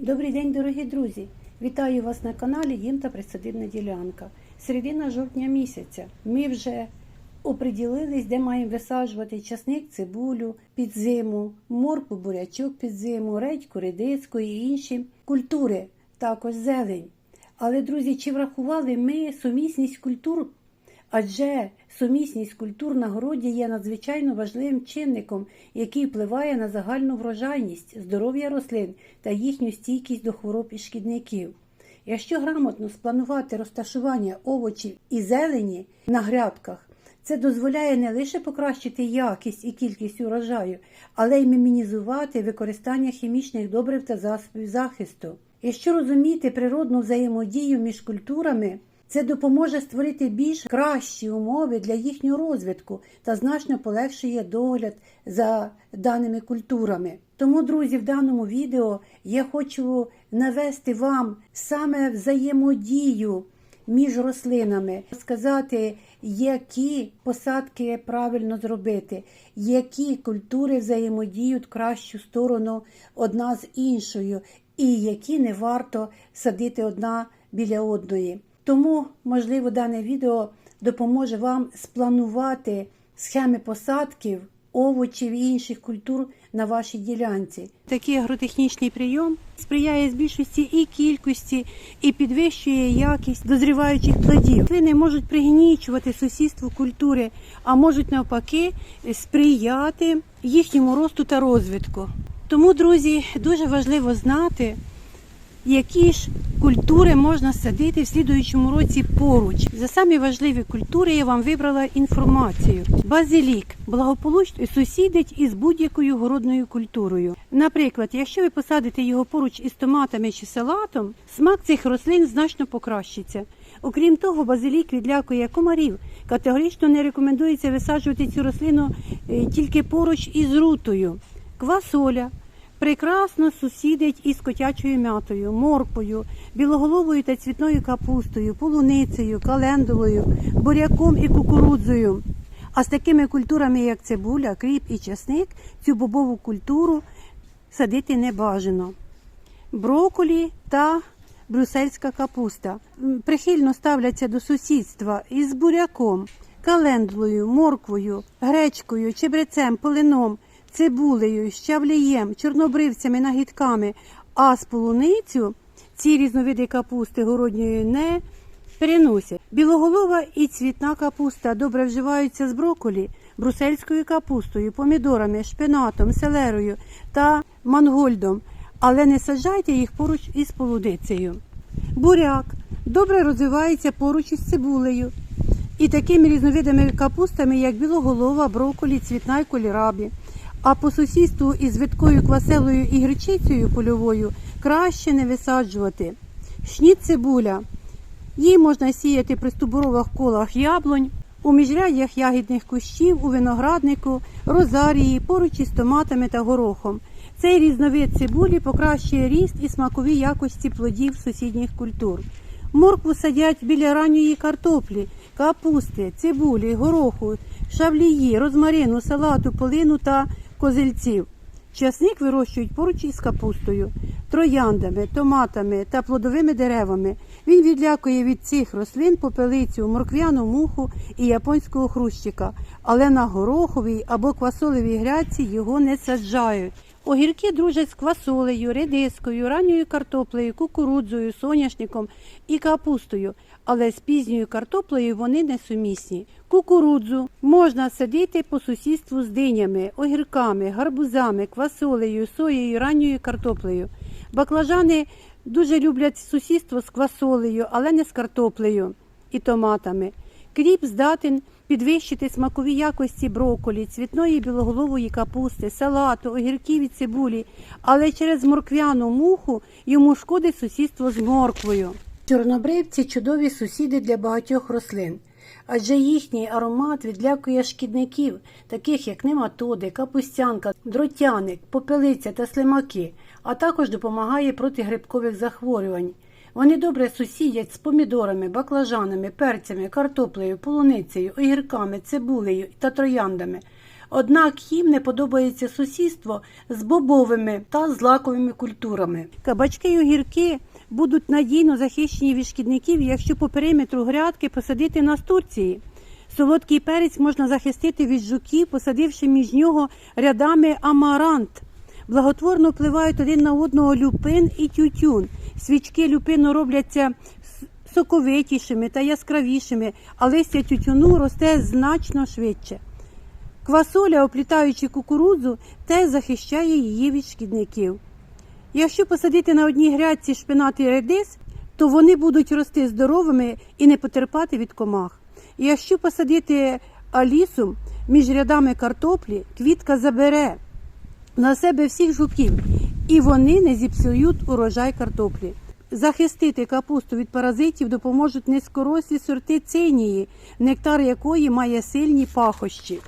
Добрий день, дорогі друзі! Вітаю вас на каналі Їм та Присадибна ділянка. Середина жовтня місяця. Ми вже оприділились, де маємо висаджувати часник, цибулю під зиму, моркву, бурячок під зиму, редьку, редиску і інші культури, також зелень. Але, друзі, чи врахували ми сумісність культур? Адже сумісність культур на городі є надзвичайно важливим чинником, який впливає на загальну врожайність, здоров'я рослин та їхню стійкість до хвороб і шкідників. Якщо грамотно спланувати розташування овочів і зелені на грядках, це дозволяє не лише покращити якість і кількість урожаю, але й мінімізувати використання хімічних добрив та засобів захисту. Якщо розуміти природну взаємодію між культурами, це допоможе створити більш кращі умови для їхнього розвитку та значно полегшує догляд за даними культурами. Тому, друзі, в даному відео я хочу навести вам саме взаємодію між рослинами, сказати, які посадки правильно зробити, які культури взаємодіють кращу сторону одна з іншою, і які не варто садити одна біля одної. Тому, можливо, дане відео допоможе вам спланувати схеми посадків, овочів і інших культур на вашій ділянці. Такий агротехнічний прийом сприяє збільшості і кількості, і підвищує якість дозріваючих плодів. Рослини можуть пригнічувати сусідству культури, а можуть навпаки сприяти їхньому росту та розвитку. Тому, друзі, дуже важливо знати, які ж культури можна садити в слідуючому році поруч. За самі важливі культури я вам вибрала інформацію. Базилік благополучно сусідить із будь-якою городною культурою. Наприклад, якщо ви посадите його поруч із томатами чи салатом, смак цих рослин значно покращиться. Окрім того, базилік відлякує комарів. Категорично не рекомендується висаджувати цю рослину е, тільки поруч із рутою. Квасоля прекрасно сусідить із котячою м'ятою, морквою, білоголовою та цвітною капустою, полуницею, календулою, буряком і кукурудзою. А з такими культурами, як цибуля, кріп і часник, цю бобову культуру садити не бажано. Броколі та брюссельська капуста прихильно ставляться до сусідства із буряком, календулою, морквою, гречкою, чебрецем, полином, цибулею, щавлієм, чорнобривцями, нагідками, а з полуницю ці різновиди капусти городньої не переносять. Білоголова і цвітна капуста добре вживаються з броколі, брусельською капустою, помідорами, шпинатом, селерою та мангольдом, але не саджайте їх поруч із полуницею. Буряк добре розвивається поруч із цибулею і такими різновидами капустами, як білоголова, броколі, цвітна й колірабі. А по сусідству із виткою кваселою і гречицею польовою краще не висаджувати. Шніт цибуля. Її можна сіяти при стовбурових колах яблунь, у міжряддях ягідних кущів, у винограднику, розарії, поруч із томатами та горохом. Цей різновид цибулі покращує ріст і смакові якості плодів сусідніх культур. Моркву садять біля ранньої картоплі, капусти, цибулі, гороху, шавлії, розмарину, салату, полину та козельців. Часник вирощують поруч із капустою, трояндами, томатами та плодовими деревами. Він відлякує від цих рослин попелицю, морквяну муху і японського хрущика, але на гороховій або квасолевій грядці його не саджають. Огірки дружать з квасолею, редискою, ранньою картоплею, кукурудзою, соняшником і капустою, але з пізньою картоплею вони не сумісні. Кукурудзу можна садити по сусідству з динями, огірками, гарбузами, квасолею, соєю, ранньою картоплею. Баклажани дуже люблять сусідство з квасолею, але не з картоплею і томатами. Кріп здатен підвищити смакові якості броколі, цвітної білоголової капусти, салату, огірків і цибулі, але через морквяну муху йому шкодить сусідство з морквою. Чорнобривці чудові сусіди для багатьох рослин, адже їхній аромат відлякує шкідників, таких як нематоди, капустянка, дротяник, попелиця та слимаки, а також допомагає проти грибкових захворювань. Вони добре сусідять з помідорами, баклажанами, перцями, картоплею, полуницею, огірками, цибулею та трояндами. Однак їм не подобається сусідство з бобовими та злаковими культурами. Кабачки й огірки будуть надійно захищені від шкідників, якщо по периметру грядки посадити настурції. Солодкий перець можна захистити від жуків, посадивши між нього рядами амарант. Благотворно впливають один на одного люпин і тютюн. Свічки люпину робляться соковитішими та яскравішими, а листя тютюну росте значно швидше. Квасоля, оплітаючи кукурудзу, теж захищає її від шкідників. Якщо посадити на одній грядці шпинат і редис, то вони будуть рости здоровими і не потерпати від комах. Якщо посадити алісу між рядами картоплі, квітка забере на себе всіх жуків, і вони не зіпсують урожай картоплі. Захистити капусту від паразитів допоможуть низькорослі сорти цинії, нектар якої має сильні пахощі.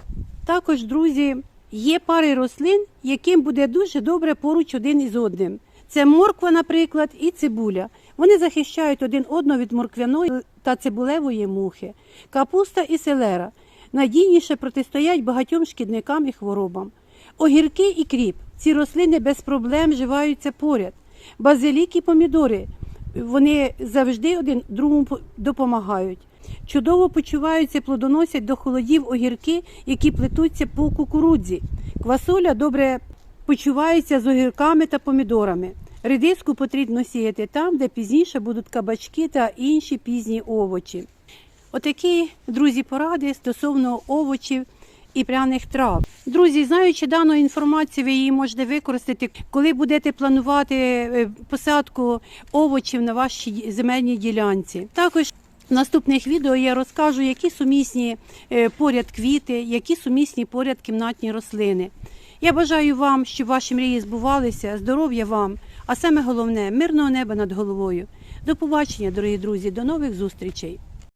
Також, друзі, є пари рослин, яким буде дуже добре поруч один із одним. Це морква, наприклад, і цибуля. Вони захищають один одного від морквяної та цибулевої мухи. Капуста і селера надійніше протистоять багатьом шкідникам і хворобам. Огірки і кріп. Ці рослини без проблем живаються поряд. Базилік і помідори. Вони завжди один другому допомагають. Чудово почуваються, плодоносять до холодів огірки, які плетуться по кукурудзі. Квасоля добре почувається з огірками та помідорами. Редиску потрібно сіяти там, де пізніше будуть кабачки та інші пізні овочі. Отакі, друзі, поради стосовно овочів і пряних трав. Друзі, знаючи дану інформацію, ви її можете використати, коли будете планувати е, посадку овочів на вашій земельній ділянці. Також в наступних відео я розкажу, які сумісні е, поряд квіти, які сумісні поряд кімнатні рослини. Я бажаю вам, щоб ваші мрії збувалися, здоров'я вам, а саме головне мирного неба над головою. До побачення, дорогі друзі, до нових зустрічей.